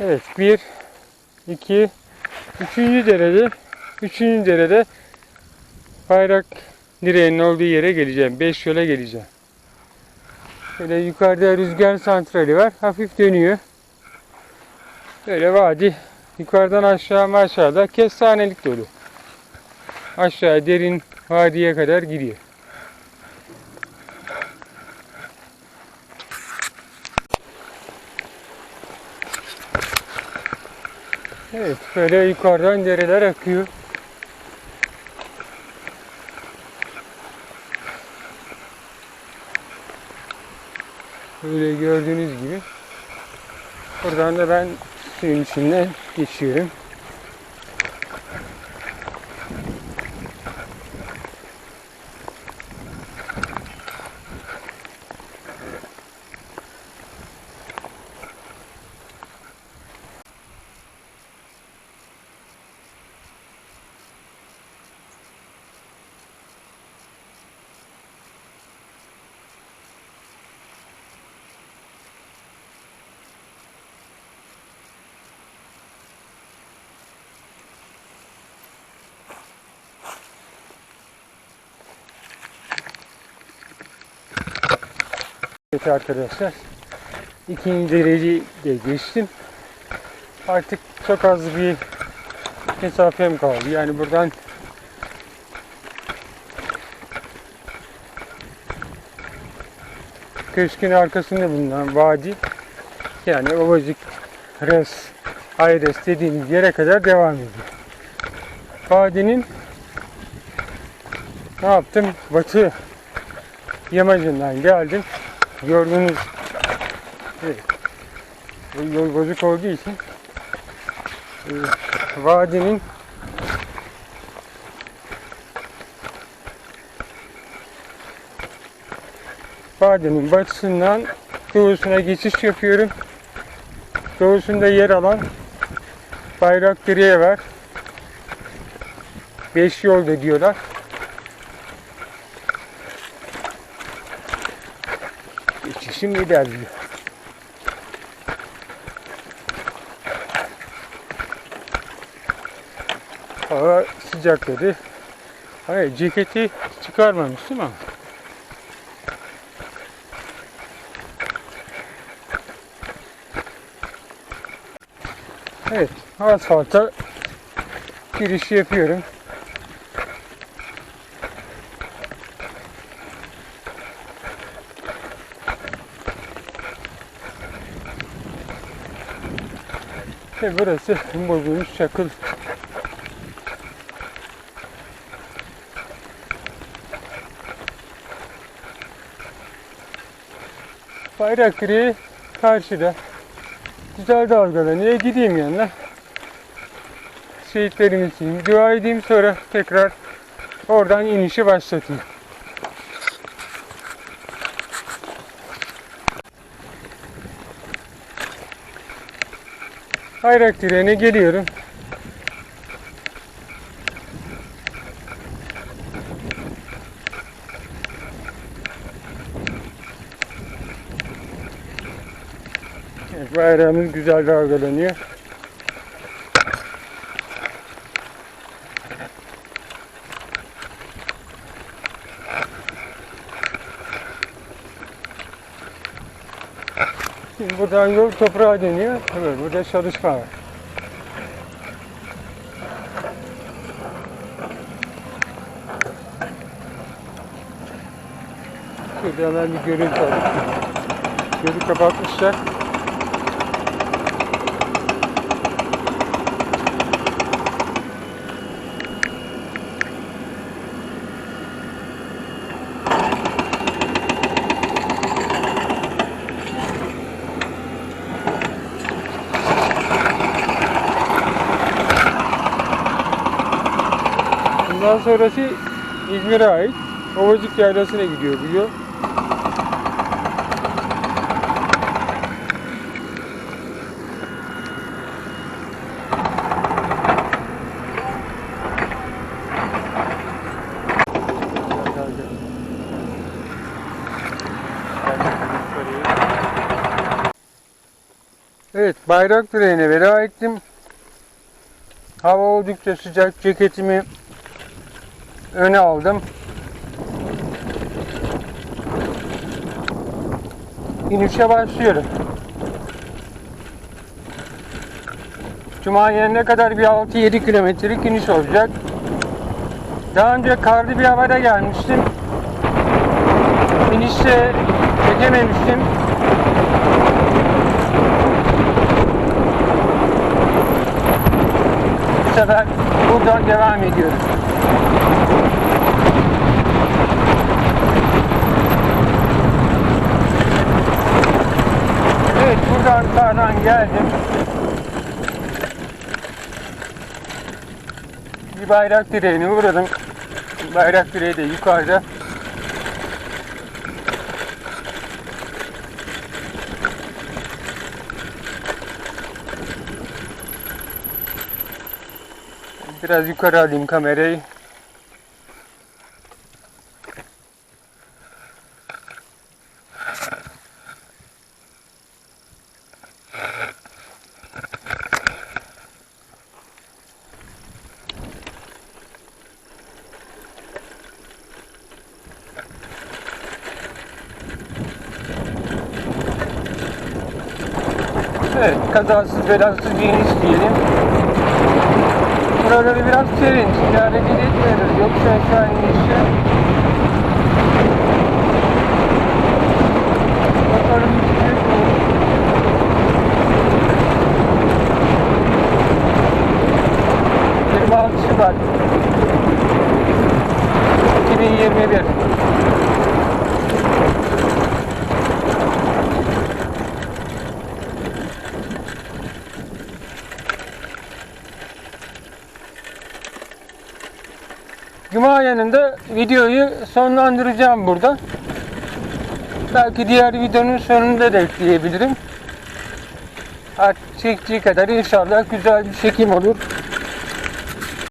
Evet bir, iki, üçüncü derede, üçüncü derede bayrak direğinin olduğu yere geleceğim. Beş yola geleceğim. Böyle yukarıda rüzgar santrali var. Hafif dönüyor. Böyle vadi. Yukarıdan aşağı aşağıda kestanelik dolu. Aşağı derin vadiye kadar gidiyor. Evet, böyle yukarıdan dereler akıyor. Böyle gördüğünüz gibi. Buradan da ben suyun içinden geçiyorum. Evet arkadaşlar. ikinci dereceyi de geçtim. Artık çok az bir mesafem kaldı. Yani buradan köşkün arkasında bulunan vadi yani Ovacık, Res, Ayres dediğimiz yere kadar devam ediyor. Vadinin ne yaptım? Batı yamacından geldim. Gördüğünüz evet, yol bozuk olduğu için e, vadinin vadinin batısından doğusuna geçiş yapıyorum. Doğusunda yer alan bayrak direği var. Beş yolda diyorlar. Geçişim ilerliyor. Hava sıcakladı. Hayır ceketi çıkarmamıştım ama. Evet, asfalta giriş yapıyorum. Ve burası bozulmuş çakıl. Bayrak direği karşıda. Güzel dalgalanıyor. Gideyim yanına. Şehitlerim için dua edeyim sonra tekrar oradan inişi başlatayım. Bayrak direğine geliyorum. Evet, bayrağımız güzel dalgalanıyor. Şimdi buradan yol toprağa dönüyor. Evet, burada çalışma var. Şurada hemen bir görüntü alayım. Gölü kapatmışlar. Bundan sonrası İzmir'e ait. Ovacık Yaylası'na gidiyor bu yol. Evet, bayrak direğine veda ettim. Hava oldukça sıcak. Ceketimi öne aldım. İnişe başlıyorum. Cuma'ya ne kadar bir 6-7 kilometrelik iniş olacak. Daha önce karlı bir havada gelmiştim. İnişte çekememiştim. Bu sefer buradan devam ediyoruz. Evet buradan sağdan geldim. Bir bayrak direğine uğradım. Bayrak direği de yukarıda. Biraz yukarı alayım kamerayı. Evet, kazasız belasız bir iniş diyelim. Buraları biraz serin, şimdi hareket etmiyoruz. Yoksa aşağı inişte. Bakalım mi? Yirmi altı Şubat 2021 Cuma yanında videoyu sonlandıracağım burada. Belki diğer videonun sonunda da ekleyebilirim. Artık çektiği kadar inşallah güzel bir çekim olur.